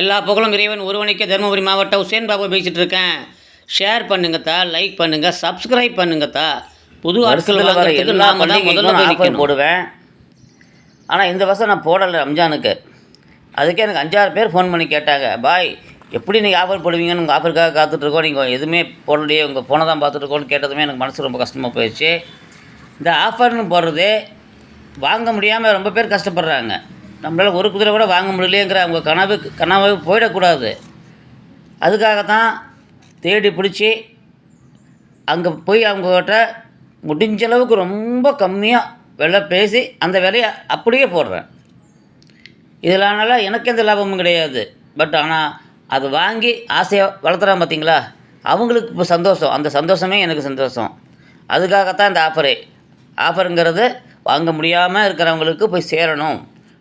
எல்லா புகழும் இறைவன் ஒருவனுக்கே தருமபுரி மாவட்டம் உசேன் பாபு பேசிகிட்டு இருக்கேன். ஷேர் பண்ணுங்கத்தா லைக் பண்ணுங்க சப்ஸ்கிரைப் பண்ணுங்கத்தா புது ஆட்கள் வாங்குறதுக்கு நாம தான் முதல்ல ஆஃபர். போடுவேன். ஆனால் இந்த வருஷம் நான் போடலை ரம்ஜானுக்கு. அதுக்கே எனக்கு அஞ்சாறு பேர் ஃபோன் பண்ணி கேட்டாங்க. பாய் எப்படி நீங்கள் ஆஃபர் போடுவீங்கன்னு உங்கள் ஆஃபருக்காக காத்துட்ருக்கோம். நீங்கள் எதுவுமே போடலையே உங்கள் ஃபோனை தான் பார்த்துட்ருக்கோன்னு கேட்டதுமே எனக்கு மனசு ரொம்ப கஷ்டமாக போயிடுச்சு. இந்த ஆஃபர்னு போடுறது வாங்க முடியாமல் ரொம்ப பேர் கஷ்டப்படுறாங்க. நம்மளால் ஒரு குதிரை கூட வாங்க முடியலையேங்கிற அவங்க கனவு கனவு போயிடக்கூடாது. அதுக்காக தான் தேடி பிடிச்சி அங்கே போய் அவங்கக்கிட்ட முடிஞ்ச அளவுக்கு ரொம்ப கம்மியாக விலை பேசி அந்த விலையை அப்படியே போடுறேன். இதனால எனக்கு எந்த லாபமும் கிடையாது. பட் ஆனால் அது வாங்கி ஆசையாக வளர்த்துறான் பார்த்தீங்களா அவங்களுக்கு இப்போ சந்தோஷம். அந்த சந்தோஷமே எனக்கு சந்தோஷம். அதுக்காகத்தான் இந்த ஆஃபரே ஆஃபருங்கிறது வாங்க முடியாமல் இருக்கிறவங்களுக்கு போய் சேரணும்.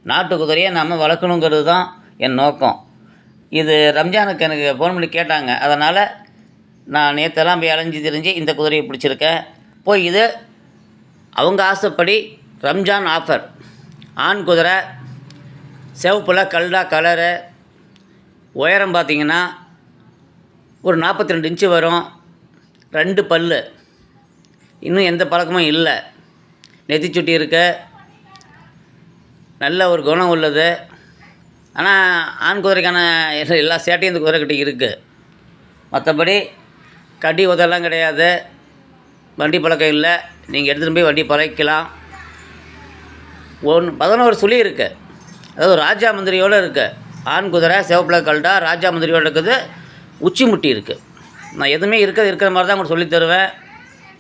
நாட்டு குதிரையை நம்ம வளர்க்கணுங்கிறது தான் என் நோக்கம். இது ரம்ஜானுக்கு எனக்கு ஃபோன் பண்ணி கேட்டாங்க. அதனால் நான் நேற்றெல்லாம் போய் அலைஞ்சி திரிஞ்சு இந்த குதிரையை பிடிச்சிருக்கேன். போய் இது அவங்க ஆசைப்படி ரம்ஜான் ஆஃபர் ஆண் குதிரை சிவப்பில் கல்டா கலரு உயரம் பார்த்தீங்கன்னா ஒரு நாற்பத்தி ரெண்டு இன்ச்சு வரும். ரெண்டு பல் இன்னும் எந்த பழக்கமும் இல்லை. நெத்திச்சுட்டி இருக்குது நல்ல ஒரு குணம் உள்ளது. ஆனால் ஆண் குதிரைக்கான எல்லா- சேட்டையும் இந்த குதிரைக்கிட்ட இருக்குது மற்றபடி கடி உதெல்லாம் கிடையாது. வண்டி பழக்கம் இல்லை. நீங்கள் எடுத்துகிட்டு போய் வண்டி பழக்கலாம். ஒன்று பதினோரு சுழி இருக்குது அதாவது ராஜா மந்திரியோடு இருக்குது ஆண் குதிரை சிவப்புல கல்டா ராஜா மந்திரியோடு இருக்குது. உச்சி முட்டி இருக்குது நான் எதுவுமே இருக்கிறது இருக்கிற மாதிரி தான் உங்களுக்கு சொல்லித் தருவேன்.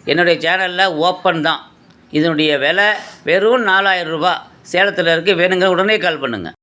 என்னுடைய சேனலில் ஓப்பன் தான். இதனுடைய விலை வெறும் நாலாயிரம் ரூபாய். சேலத்தில் இருக்குது வேணுங்க உடனே கால் பண்ணுங்கள்